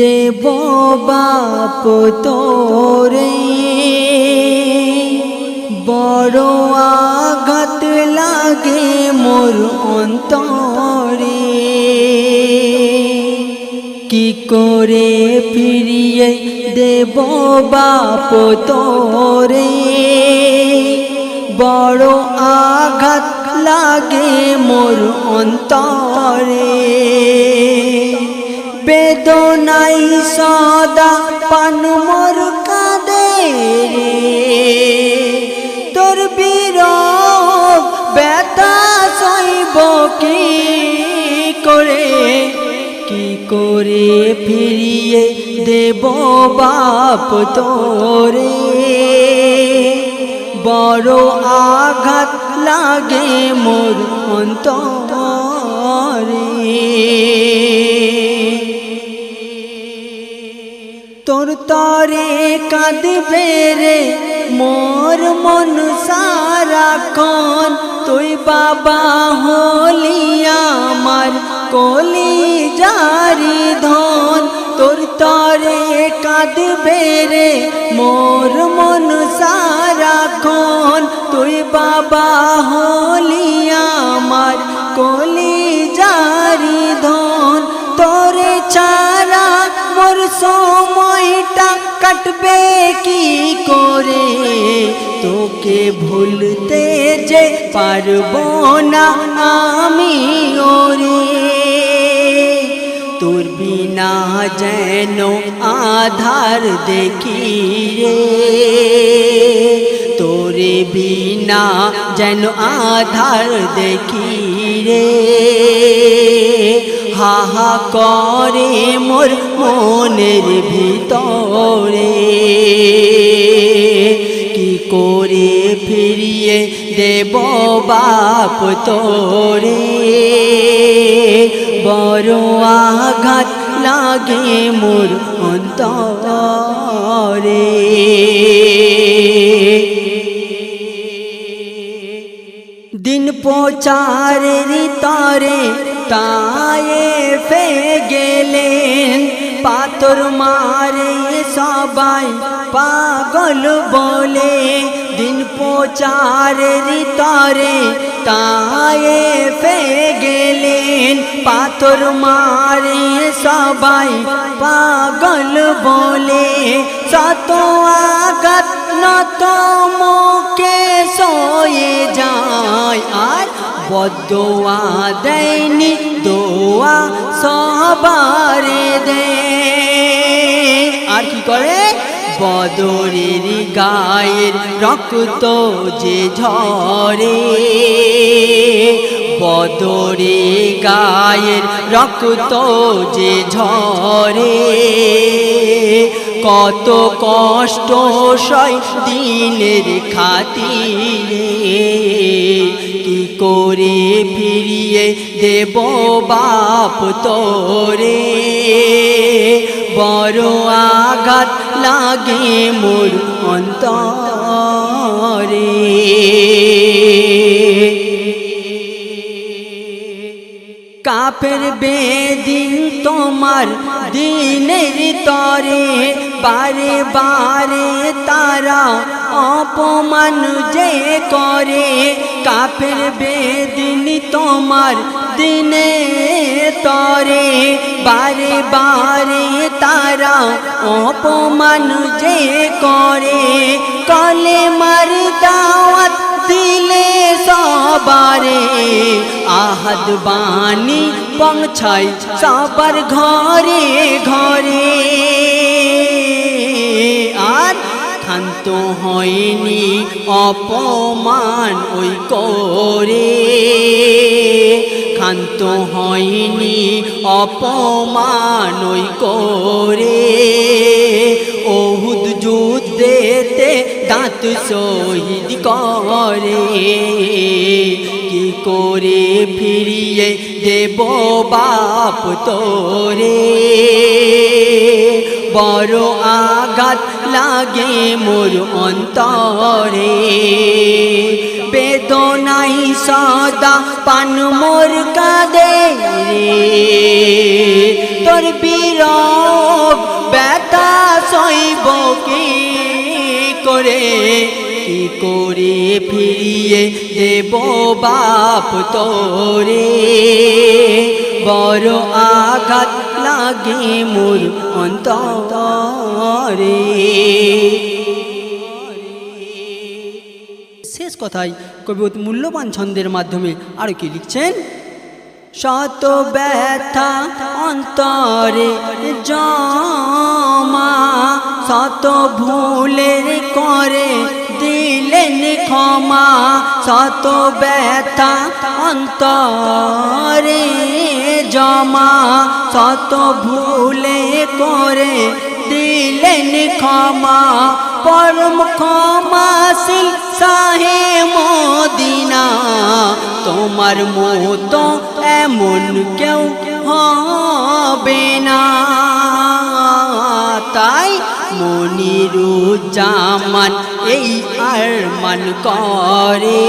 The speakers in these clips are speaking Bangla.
দেব বাপ তোরে। বড় আঘাত লাগে মোর অন্তরে। কি করে ফিরিয়ে দেব বাপ তোরে? বড় আঘাত লাগে মোর অন্তরে। বেদনাই সদা পান মোর কাঁদে রে। তোর বিরহ ব্যথা সইব কি করে? কি করে ফিরিয়ে দেব বাপ তোরে? বড় আঘাত লাগে মোর অন্তরে। তোর কাঁদবে রে, মোর মন সারাক্ষণ তুই বাবা হলি আমার কলি জারি ধন। তোর তরে কাঁদবে রে, মোর মন সারাক্ষণ তুই বাবা হলি আমার কলি জারি ধন। তোরে ছাড়া মোর সময়টা কাটবে কি করে? তোকে ভুলতে যে পারব না আমি ওরে। তোর বিনা যেন আধার দেখি রে। তোরে বিনা যেন আধার দেখি রে। হা হা করে মোর মনের ভিতরে। কি করে ফিরিয়ে দেব বাপ তোরে? বড় আঘাত লাগে মোর অন্তরে। দিন প্রচারের তরে তায়ে ফে গেলেন পাথর মারে সবাই পাগল বলে, দিন প্রচারের তরে তায়ে ফে গেলেন পাথর মারে সবাই পাগল বলে। শত আঘাত নত মুখে সয়ে যায়, আর বদোয়া দেয়নি, দোয়া সবারে দে। আর কি করে? বদরের গায়ের রক্ত যে ঝরে, বদরে গায়ের রক্ত যে ঝরে। কত কষ্ট সয় দিনের খাতিরে করে ফিরিয়ে দেব বাপ তোরে। বড় আঘাত লাগে মোর অন্তরে। কাপের বেদিন তোমার দিনের তরে, বারে বারে তারা অপমান যে করে কাপের বেদিন তোমার দিনে তরে, বারে বারে তারা অপমান যে করে। কলে মার দাওয়াত দিলে সবারে, আহাদ বাণী পৌঁছাই সবার ঘরে ঘরে। ক্ষান্ত হয়নি, অপমান ওই করে। ক্ষান্ত হয়নি, অপমান ওই করে। ওহুদ যুদ্ধেতে দাঁত শহীদ করে। কি করে ফিরিয়ে দেব বাপ তোরে? বড় আঘাত লাগে মোর অন্তরে। বেদনাই সদা পান মোর কাদে তোর বিরব ব্যথা সইব কি করে? কি করে ফিরিয়ে দেব বাপ তোরে? বড় আঘাত লাগে মোর অন্তরে। শেষ কথায় কবি মূল্যবান ছন্দের মাধ্যমে আরও কি লিখছেন? শত ব্যথা অন্তরে জমা, শত ভুলের করে দিলেন ক্ষমা, শত ব্যথা অন্তরে জমা, শত ভুলে করে দিলেন ক্ষমা। পরম ক্ষমাশীল সাহে মদিনা, তোমার মতো এমন কেউ হবে না। তাই মনিরুজ্জামান এই আর মান করে।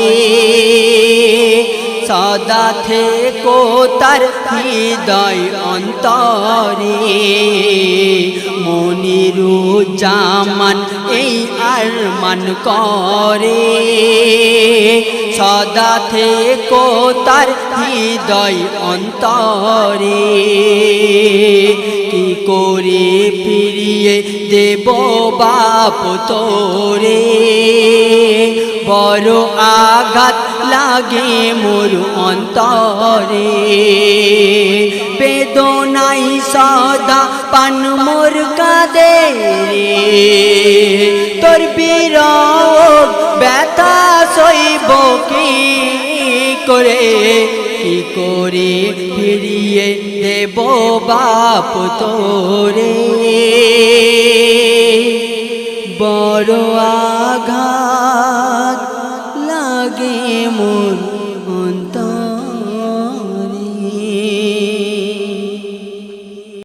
সদা থেকো তার হৃদয় অন্তরে। মনিরুজ্জামান এই আর মান করে। সদা থেকো তার হৃদয় অন্তরে। কি করে ফিরিয়ে দেব বাপ তোরে? বড় আঘাত লাগে মোর অন্তরে। বেদনাই সদা পান মোর কাদে তোর বিরোগ ব্যথা সইব কি করে? কি করে ফিরিয়ে দেব বাপ তোরে? বড়